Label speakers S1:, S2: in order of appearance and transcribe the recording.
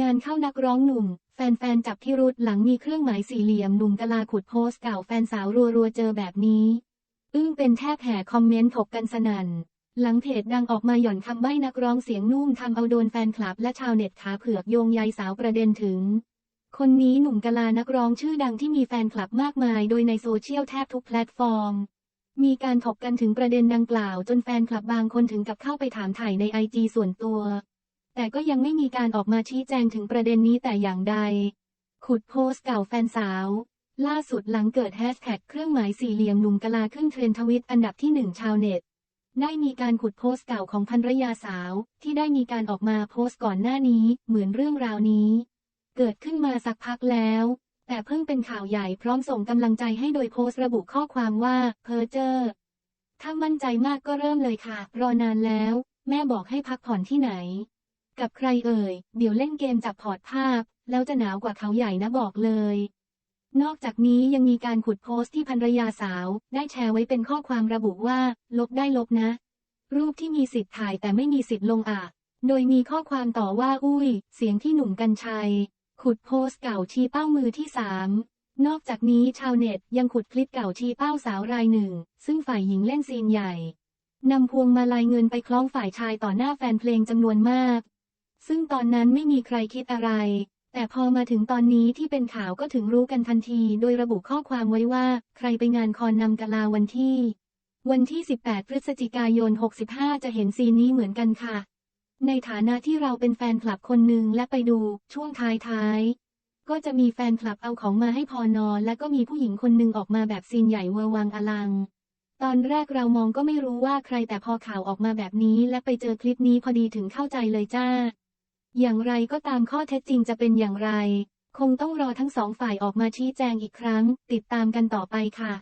S1: งานเข้านักร้องหนุ่ม แฟนๆ จับพิรุษหลังมีเครื่องหมายสี่เหลี่ยมหนุ่มกลาขุดโพสต์เก่าแฟนสาวรัวๆ เจอแบบนี้ อึ้งเป็นแทบแห่คอมเมนต์ถกกันสนั่น หลังเพจดังออกมาหย่อนคำใบ้นักร้องเสียงนุ่มทำเอาโดนแฟนคลับและชาวเน็ตขาเผือกโยงใยสาวประเด็นถึง คนนี้หนุ่มกลานักร้องชื่อดังที่มีแฟนคลับมากมาย โดยในโซเชียลแทบทุกแพลตฟอร์มมีการถกกันถึงประเด็นดังกล่าว จนแฟนคลับบางคนถึงกับเข้าไปถามถ่ายในไอจีส่วนตัว แต่ก็ยังไม่มีการออกมาชี้แจงถึงประเด็นนี้แต่อย่างใด ขุดโพสต์เก่าแฟนสาว ล่าสุดหลังเกิดแฮชแท็กเครื่องหมายสี่เหลี่ยมหนุ่มกะลาขึ้นเทรนทวิตอันดับที่หนึ่งชาวเน็ต ได้มีการขุดโพสต์เก่าของภรรยาสาว ที่ได้มีการออกมาโพสต์ก่อนหน้านี้เหมือนเรื่องราวนี้ เกิดขึ้นมาสักพักแล้ว แต่เพิ่งเป็นข่าวใหญ่พร้อมส่งกำลังใจให้โดยโพสต์ระบุข้อความว่าเพอเจอร์ถ้ามั่นใจมากก็เริ่มเลยค่ะ รอนานแล้ว แม่บอกให้พักผ่อนที่ไหน กับใครเอ่ย เดี๋ยวเล่นเกมจับพอร์ตภาพ แล้วจะหนาวกว่าเขาใหญ่นะบอกเลย นอกจากนี้ยังมีการขุดโพสต์ที่ภรรยาสาว ได้แชร์ไว้เป็นข้อความระบุว่า ลบได้ลบนะ รูปที่มีสิทธิ์ถ่ายแต่ไม่มีสิทธิ์ลงอะ โดยมีข้อความต่อว่าอุ้ย เสียงที่หนุ่มกัญชัย ขุดโพสต์เก่าชี้เป้ามือที่สามนอกจากนี้ชาวเน็ตยังขุดคลิปเก่าชี้เป้าสาวรายหนึ่ง ซึ่งฝ่ายหญิงเล่นซีนใหญ่นำพวงมาลัยเงินไปคล้องฝ่ายชายต่อหน้าแฟนเพลงจำนวนมาก ซึ่งตอนนั้นไม่มีใครคิดอะไร แต่พอมาถึงตอนนี้ที่เป็นข่าวก็ถึงรู้กันทันที โดยระบุข้อความไว้ว่า ใครไปงานคอนนำกะลาวันที่ วันที่ 18 พฤศจิกายน 65 จะเห็นซีนนี้เหมือนกันค่ะ ในฐานะที่เราเป็นแฟนคลับคนหนึ่งและไปดูช่วงท้ายท้ายๆก็จะมีแฟนคลับเอาของมาให้พอนอนและก็มีผู้หญิงคนหนึ่งออกมาแบบซีนใหญ่เวอร์วังอลัง ตอนแรกเรามองก็ไม่รู้ว่าใครแต่พอข่าวออกมาแบบนี้และไปเจอคลิปนี้พอดีถึงเข้าใจเลยจ้า อย่างไรก็ตามข้อเท็จจริงจะเป็นอย่างไร คงต้องรอทั้งสองฝ่ายออกมาชี้แจงอีกครั้ง ติดตามกันต่อไปค่ะ